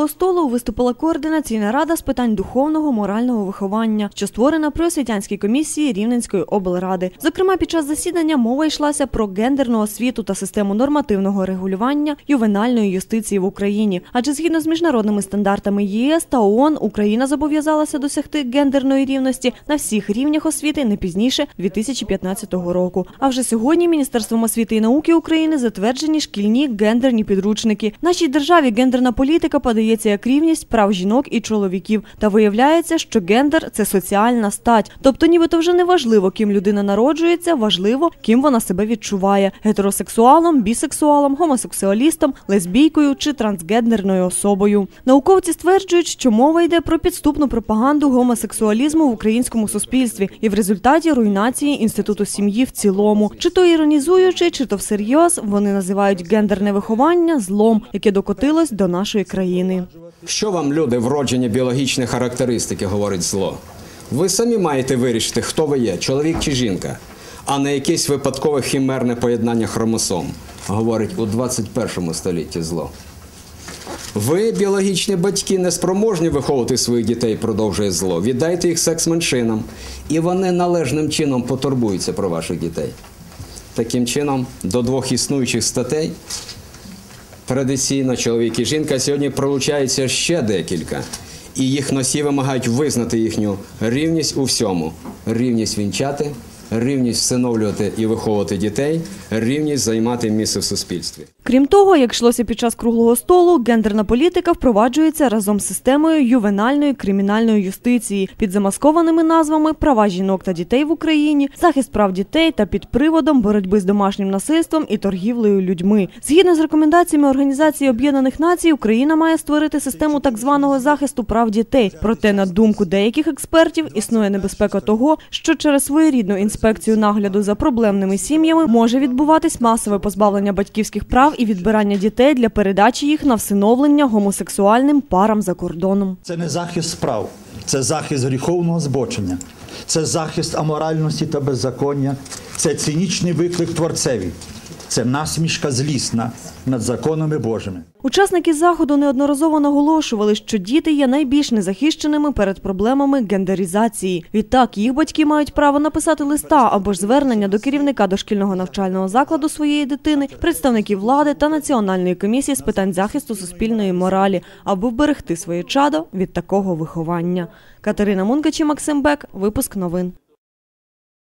круглого столу виступила координаційна рада з питань духовного морального виховання, що створена при освітянській комісії Рівненської облради. Зокрема, під час засідання мова йшлася про гендерну освіту та систему нормативного регулювання ювенальної юстиції в Україні. Адже згідно з міжнародними стандартами ЄС та ООН Україна зобов'язалася досягти гендерної рівності на всіх рівнях освіти не пізніше 2015 року. А вже сьогодні Міністерством освіти і науки України затверджені шкільні гендерні підручники. Нашій державі гендерна політика подається як рівність прав жінок і чоловіків. Та виявляється, що гендер це соціальна стать. Тобто, нібито вже не важливо, ким людина народжується, важливо, ким вона себе відчуває гетеросексуалом, бісексуалом, гомосексуалістом, лесбійкою чи трансгендерною особою. Науковці стверджують, що мова йде про підступну пропаганду гомосексуалізму в українському суспільстві і в результаті руйнації інституту сім'ї в цілому. Чи то іронізуючи, чи то всерйоз вони називають гендерне виховання злом, яке докотилось до нашої країни. Що вам люди вроджені біологічні характеристики говорить зло? Ви самі маєте вирішити, хто ви є, чоловік чи жінка, а не якесь випадкове хімерне поєднання хромосом, говорить у 21 столітті зло. Ви, біологічні батьки, не спроможні виховувати своїх дітей, продовжує зло. Віддайте їх секс-меншинам, і вони належним чином потурбуються про ваших дітей. Таким чином, до двох існуючих статей традиційно чоловік і жінка сьогодні пролучаються ще декілька, і їх носі вимагають визнати їхню рівність у всьому: рівність вінчати, рівність всиновлювати і виховувати дітей, рівність займати місце в суспільстві. Крім того, як йшлося під час круглого столу, гендерна політика впроваджується разом з системою ювенальної кримінальної юстиції під замаскованими назвами права жінок та дітей в Україні, захист прав дітей та під приводом боротьби з домашнім насильством і торгівлею людьми. Згідно з рекомендаціями Організації Об'єднаних Націй, Україна має створити систему так званого захисту прав дітей. Проте, на думку деяких експертів, існує небезпека того, що через своєрідну інспекцію нагляду за проблемними сім'ями може відбуватись масове позбавлення батьківських прав і відбирання дітей для передачі їх на всиновлення гомосексуальним парам за кордоном. Це не захист справ, це захист гріховного збочення, це захист аморальності та беззаконня, це цинічний виклик творцеві, це насмішка злісна над законами Божими. Учасники заходу неодноразово наголошували, що діти є найбільш незахищеними перед проблемами гендерізації. Відтак їх батьки мають право написати листа або ж звернення до керівника дошкільного навчального закладу своєї дитини, представників влади та національної комісії з питань захисту суспільної моралі, аби вберегти своє чадо від такого виховання. Катерина Мункачі, Максим Бек, випуск новин.